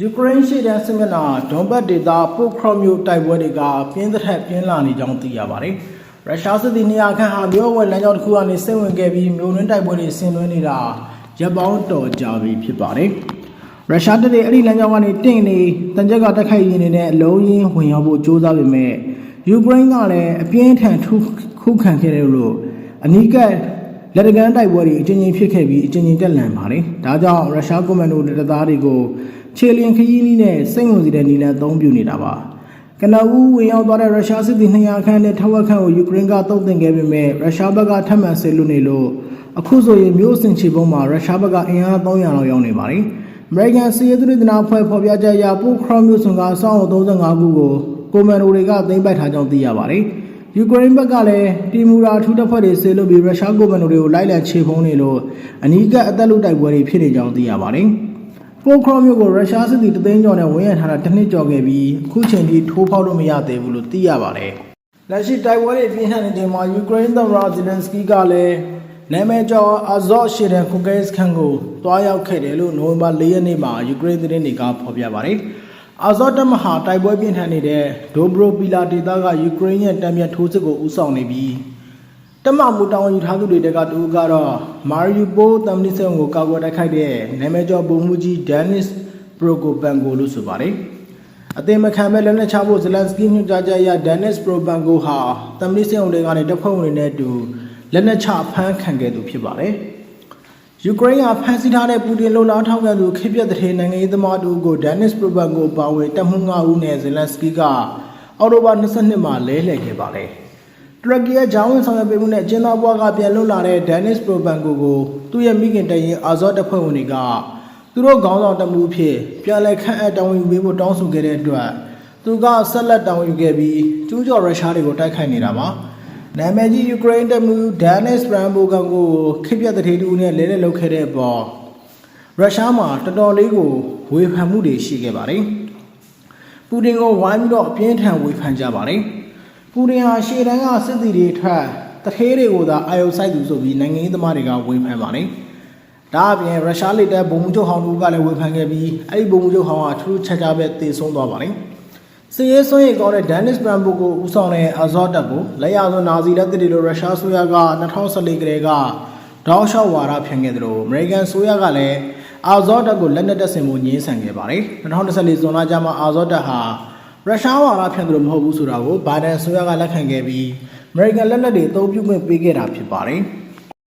ယူကရိန်းရှေ့တန်းစစ်မျက်နှာဒွန်ဘတ်ဒေသပိုခရော့မြို့တိုက်ပွဲတွေကပြင်းထန်ပြင်းလာနေကြောင်းသိရပါတယ်။ရုရှားစစ်သည်နေရာခန့်ဟာမြို့ဝယ်လမ်းကြောင်းတစ်ခုကနေစိတ်ဝင်ခဲ့ပြီးမြို့တွင်းတိုက်ပွဲတွေဆင်နွှဲနေတာရပ်ပေါင်းတော်ကြာပြီဖြစ်ပါတယ်။ရုရှားတပ်တွေအဲ့ဒီလမ်းကြောင်းကနေတင့်နေတန်ကြက်ကတက်ခိုက်ရင်းနေတဲ့အလုံးရင်းဝင်ရောက်ဖို့ကြိုးစားပေမဲ့ယူကရိန်းကလည်းအပြင်းထန်ထုခုခံခဲ့တယ်လို့အနီးကပ်လက်တကမ်းတိုက်ပွဲတွေအချင်းချင်းဖြစ်ခဲ့ပြီးအချင်းချင်းတက်လန်ပါတယ်။ဒါကြောင့်ရုရှားကွန်မန်ဒိုတပ်သားတွေကို ခြေလျင်ခရီးနည်းနဲ့စိတ်ဝင်စီတဲ့နီလန်အသုံးပြုနေတာပါ။ကနဦးဝင်ရောက်သွားတဲ့ရုရှားစစ်သည်200ခန့်နဲ့ထဝက်ခန့်ကိုယူကရိန်းကတုံ့တင်ခဲ့ပေမဲ့ရုရှားဘက်ကထပ်မံဆစ်လွတ်နေလို့အခုဆိုရင်မြို့စင်ချီပုံမှာရုရှားဘက်ကအင်အား300လောက်ရောက်နေပါတယ်။ American စီးရဲသူတွေတနာဖွဲ့ဖော်ပြချက်အရပိုခရော့မြို့စွန်ကအဆောက်အုံ35ခုကိုကွန်မန်ဒိုတွေကသိမ်းပိုက်ထားကြောင်းသိရပါတယ်။ယူကရိန်းဘက်ကလည်းတီမူရာထူးတပ်ဖွဲ့တွေဆေးလွတ်ပြီးရုရှားကွန်မန်ဒိုတွေကိုလိုက်လံခြေဖုံးနေလို့အနီးကပ်အသက်လုတိုက်ပွဲတွေဖြစ်နေကြောင်းသိရပါတယ်။ ပိုခရော့မြို့ကိုရုရှားစစ်သည်တသိန်းကျော်နဲ့ဝန်းရံထားတာတစ်နှစ်ကျော်ခဲ့ပြီးအခုချိန်ထိထိုးဖောက်လို့မရသေးဘူးလို့သိရပါတယ်။လက်ရှိတိုက်ပွဲတွေပြင်းထန်နေချိန်မှာယူကရိန်းသမ္မတဇီလန်စကီကလည်းနာမည်ကျော်အဇော့ရှေဒန်ခုကဲစခန်ကိုတွားရောက်ခဲ့တယ်လို့နိုဝင်ဘာ၄ရက်နေ့မှာယူကရိန်းသတင်းတွေကဖော်ပြပါတယ်။အာဇော့တမဟာတိုက်ပွဲပြင်းထန်နေတဲ့ဒိုဘရိုပီလာဒေသကယူကရိန်းရဲ့တံမြတ်ထိုးစစ်ကိုဦးဆောင်နေပြီး တမမူတောင်းယူထားသူတွေတကတူကတော့မာရီပိုတမ်နီဆန်ကိုကာကွယ်တိုက်ခိုက်တဲ့နာမည်ကျော်ဗိုလ်မှူးကြီးဒန်နစ်ပရိုကိုပန်ကိုလို့ဆိုပါတယ်။အသေးမခံမဲ့လက်နက်ချဖို့ဇလန်စကီညွှန်ကြားချက်အရဒန်နစ်ပရိုပန်ကိုဟာတမ်နီဆန်တွေကနေတပ်ဖွဲ့ဝင်တွေနဲ့အတူလက်နက်ချဖမ်းခံခဲ့သူဖြစ်ပါတယ်။ယူကရိန်းကဖမ်းဆီးထားတဲ့ပူတင်လုံလောက်ထောက်ခံသူခေပြတ်တဲ့နိုင်ငံရေးသမားတူကိုဒန်နစ်ပရိုဘန်ကိုပါဝင်တပ်မှု9ဦးနဲ့ဇလန်စကီကအော်တိုဘာ22မှာလဲလှယ်ခဲ့ပါတယ်။ တူရကီရဲ့ဂျောင်းဝင်ဆောင်ရွက်ပေးမှုနဲ့ကျင်းသားဘွားကပြန်လွတ်လာတဲ့ဒန်နစ်ပရိုဘန်ကိုကိုသူ့ရဲ့မိခင်တရင်အာဇော့တပ်ဖွဲ့ဝင်တွေကသူတို့ခေါင်းဆောင်တမှုဖြစ်ပြန်လည်ခန့်အပ်တောင်းယူပေးဖို့တောင်းဆိုခဲ့တဲ့အတွက်သူကဆက်လက်တောင်းယူခဲ့ပြီးကျူးကျော်ရုရှားတွေကိုတိုက်ခိုက်နေတာပါ။နာမည်ကြီးယူကရိန်းတပ်မှူးဒန်နစ်ဘရန်ဘိုကန်ကိုခိပြတ်တဲ့တူနဲ့လဲလဲလုပ်ခဲ့တဲ့အပေါ်ရုရှားမှာတော်တော်လေးကိုဝေဖန်မှုတွေရှိခဲ့ပါတယ်။ပူတင်ကိုဝိုင်းပြီးတော့အပြင်းထန်ဝေဖန်ကြပါတယ်။ ပူတင်ဟာရှေ့တန်းကစစ်သည်တွေထွက်တထေးတွေကိုသာအာယုစိုက်သူဆိုပြီးနိုင်ငံရေးသမားတွေကဝေဖန်ပါတယ်။ဒါအပြင်ရုရှားလက်တပ်ဗိုလ်မှူးချုပ်ဟောင်းတို့ကလည်းဝေဖန်ခဲ့ပြီးအဲ့ဒီဗိုလ်မှူးချုပ်ဟောင်းကထူးထူးခြားခြားပဲတည်ဆုံးသွားပါတယ်။စီရေးစွမ်းရည်ကောင်းတဲ့ဒန်နစ်ဘရန်ဘိုကိုဦးဆောင်တဲ့အဇော့တပ်ကိုလက်ရစွန်းနာဇီလက်တွေလိုရုရှားဆိုရက2014ကလေးကတောင်းလျှောက်ဝါဒဖြန့်ခဲ့တယ်လို့အမေရိကန်ဆိုရကလည်းအာဇော့တပ်ကိုလက်နက်တပ်ဆင်မှုညှင်းဆန်ခဲ့ပါတယ်2014ဇွန်လကျမှအာဇော့တပ်ဟာ ရုရှားဝါဒဖြန့်တယ်လို့မဟုတ်ဘူးဆိုတာကိုဘိုင်ဒန်ဆိုရကလက်ခံခဲ့ပြီးအမေရိကန်လက်နက်တွေအသုံးပြုခွင့်ပေးခဲ့တာဖြစ်ပါတယ်။